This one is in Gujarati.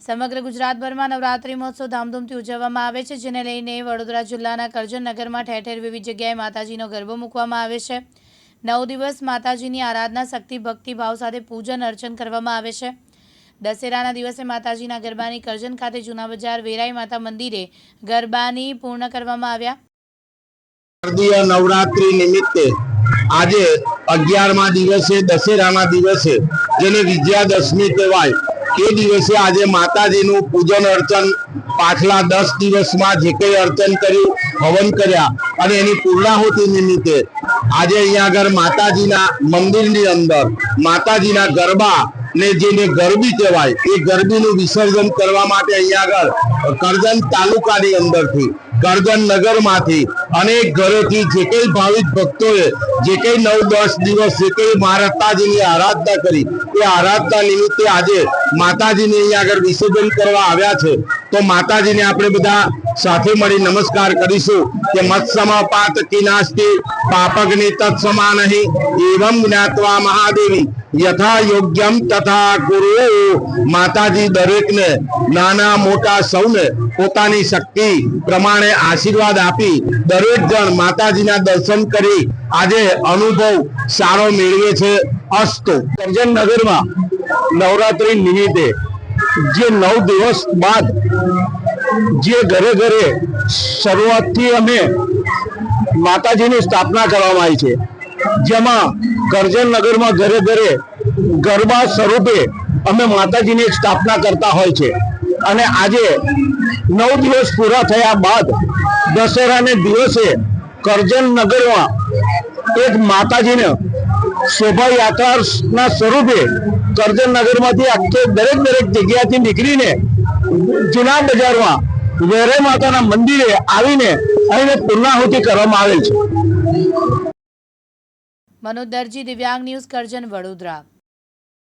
સમગ્ર ગુજરાતભરમાં નવરાત્રી મહોત્સવ ધામધૂમથી ઉજવવામાં આવે છે, જેને લઈને વડોદરા જિલ્લાના કરજણનગરમાં ઠેર ઠેર વિવિધ જગ્યાએ માતાજીનો ગરબો મૂકવામાં આવે છે. નવ દિવસ માતાજીની આરાધના શક્તિ, ભક્તિ, ભાવ સાથે પૂજન, અર્ચન કરવામાં આવે છે. દશેરાના દિવસે માતાજીના ગરબાની કરજણ ખાતે જૂના બજાર, વેરાઈ માતા મંદિરે ગરબાની પૂર્ણ કરવામાં આવ્યા. શારદીય નવરાત્રી નિમિત્તે આજે અગિયારમા દિવસે, દશેરાના દિવસે જેને વિજયાદશમી કહેવાય એ દિવસે આજે માતાજીનું પૂજન અર્ચન, પાછલા દસ દિવસમાં જે કંઈ અર્ચન કર્યું, હવન કર્યા અને એની પૂર્ણાહુતિ નિમિત્તે આજે અહીંયા આગળ માતાજીના મંદિરની અંદર, માતાજીના ગરબા ને જેને ગરબી કહેવાય, એ ગરબીનું વિસર્જન કરવા માટે અહીંયા આગળ કરજણ તાલુકાની અંદરથી કરજણ નગરમાંથી અનેક ઘરેથી જે કઈ ભાવિક ભક્તોએ જે કઈ નવ દસ દિવસ જે કઈ માતાજીની આરાધના કરી, એ આરાધના નિમિત્તે આજે માતાજીને અહીંયા આગળ વિસર્જન કરવા આવ્યા છે. તો માતાજીને આપણે બધા સાથે મળી નમસ્કાર કરીશું કે મત્સમા પાત કિનાસ્તિ તત્સમા નહીં એવમ જ્ઞાતવા મહાદેવી. યથા યોગ્યમ તથા ગુરુ માતાજી દરેકને, નાના મોટા સૌને પોતાની શક્તિ પ્રમાણે આશીર્વાદ આપી દરેક જણ માતાજીના દર્શન કરી આજે અનુભવ સારો મેળવે છે. અસ્તો નગરમાં નવરાત્રિ નિમિત્તે જે નવ દિવસ બાદ જે ઘરે ઘરે શરૂઆતથી અમે માતાજીની સ્થાપના કરવામાં આવી છે. જેમાં કરજણ નગરમાં ઘરે ઘરે ગરબા સ્વરૂપે અમે માતાજીની સ્થાપના કરતા હોય છે. અને આજે નવ દિવસ પૂરા થયા બાદ દશેરાને દિવસે કરજણ નગરમાં એક માતાજીને શોભાયાત્રાના સ્વરૂપે કરજણ નગરમાંથી આખે દરેક દરેક જગ્યાથી નીકળીને જૂના બજારમાં વેરે માતાના મંદિરે આવીને અહીં પૂર્ણાહુતિ કરવામાં આવેલ છે. મનોજ દરજી દિવ્યાંગ ન્યૂઝ કરજણ વડોદરા